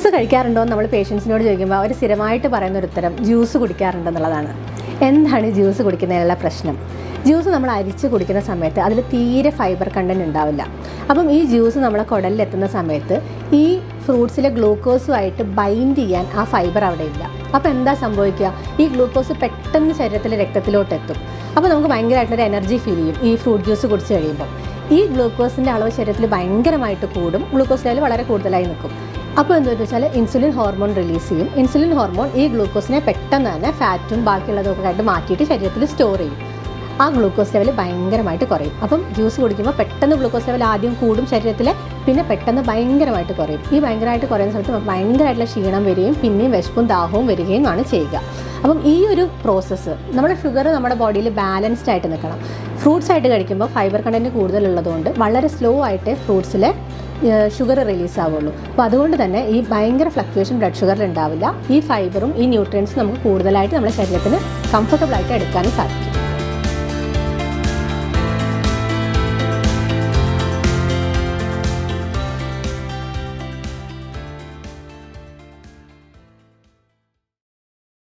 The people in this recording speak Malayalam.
ഫ്രൂട്ട്സ് കഴിക്കാറുണ്ടോ എന്ന് നമ്മൾ പേഷ്യൻസിനോട് ചോദിക്കുമ്പോൾ അവർ സ്ഥിരമായിട്ട് പറയുന്ന ഒരു ഉത്തരം ജ്യൂസ് കുടിക്കാറുണ്ടെന്നുള്ളതാണ്. എന്താണ് ജ്യൂസ് കുടിക്കുന്നതിനുള്ള പ്രശ്നം? ജ്യൂസ് നമ്മൾ അരിച്ച് കുടിക്കുന്ന സമയത്ത് അതിൽ തീരെ ഫൈബർ കണ്ടന്റ് ഉണ്ടാവില്ല. അപ്പം ഈ ജ്യൂസ് നമ്മളെ കുടലിലെത്തുന്ന സമയത്ത് ഈ ഫ്രൂട്ട്സിലെ ഗ്ലൂക്കോസുമായിട്ട് ബൈൻഡ് ചെയ്യാൻ ആ ഫൈബർ അവിടെ ഇല്ല. അപ്പോൾ എന്താ സംഭവിക്കുക? ഈ ഗ്ലൂക്കോസ് പെട്ടെന്ന് ശരീരത്തിലെ രക്തത്തിലോട്ട് എത്തും അപ്പോൾ നമുക്ക് ഭയങ്കരമായിട്ടൊരു എനർജി ഫീൽ ചെയ്യും ഈ ഫ്രൂട്ട് ജ്യൂസ് കുടിച്ച് കഴിയുമ്പോൾ ഈ ഗ്ലൂക്കോസിന്റെ അളവ് ശരീരത്തിൽ ഭയങ്കരമായിട്ട് കൂടും. ഗ്ലൂക്കോസ് ലെവൽ വളരെ കൂടുതലായി നിൽക്കും. അപ്പോൾ എന്താണെന്ന് വെച്ചാൽ ഇൻസുലിൻ ഹോർമോൺ റിലീസ് ചെയ്യും. ഇൻസുലിൻ ഹോർമോൺ ഈ ഗ്ലൂക്കോസിനെ പെട്ടെന്ന് തന്നെ ഫാറ്റും ബാക്കിയുള്ളതൊക്കെ ആയിട്ട് മാറ്റിയിട്ട് ശരീരത്തിൽ സ്റ്റോർ ചെയ്യും. ആ ഗ്ലൂക്കോസ് ലെവൽ ഭയങ്കരമായിട്ട് കുറയും. അപ്പം ജ്യൂസ് കുടിക്കുമ്പോൾ പെട്ടെന്ന് ഗ്ലൂക്കോസ് ലെവൽ ആദ്യം കൂടും ശരീരത്തിൽ പിന്നെ പെട്ടെന്ന് ഭയങ്കരമായിട്ട് കുറയും. ഈ ഭയങ്കരമായിട്ട് കുറയുന്ന സമയത്ത് ഭയങ്കരമായിട്ടുള്ള ക്ഷീണം വരികയും പിന്നെയും വിശപ്പും ദാഹവും വരികയും ആണ് ചെയ്യുക. അപ്പം ഈ ഒരു പ്രോസസ്സ് നമ്മുടെ ഷുഗർ നമ്മുടെ ബോഡിയിൽ ബാലൻസ്ഡ് ആയിട്ട് നിൽക്കണം. ഫ്രൂട്ട്സ് ആയിട്ട് കഴിക്കുമ്പോൾ ഫൈബർ കണ്ടന്റ് കൂടുതലുള്ളതുകൊണ്ട് വളരെ സ്ലോ ആയിട്ട് ഫ്രൂട്ട്സിലെ ഷുഗർ റിലീസ് ആവുള്ളൂ. അപ്പോൾ അതുകൊണ്ട് തന്നെ ഈ ഭയങ്കര ഫ്ലക്ച്വേഷൻ ബ്ലഡ് ഷുഗറിൽ ഉണ്ടാവില്ല. ഈ ഫൈബറും ഈ ന്യൂട്രിയൻസും നമുക്ക് കൂടുതലായിട്ട് നമ്മുടെ ശരീരത്തിന് കംഫർട്ടബിൾ ആയിട്ട് എടുക്കാനും സാധിക്കും.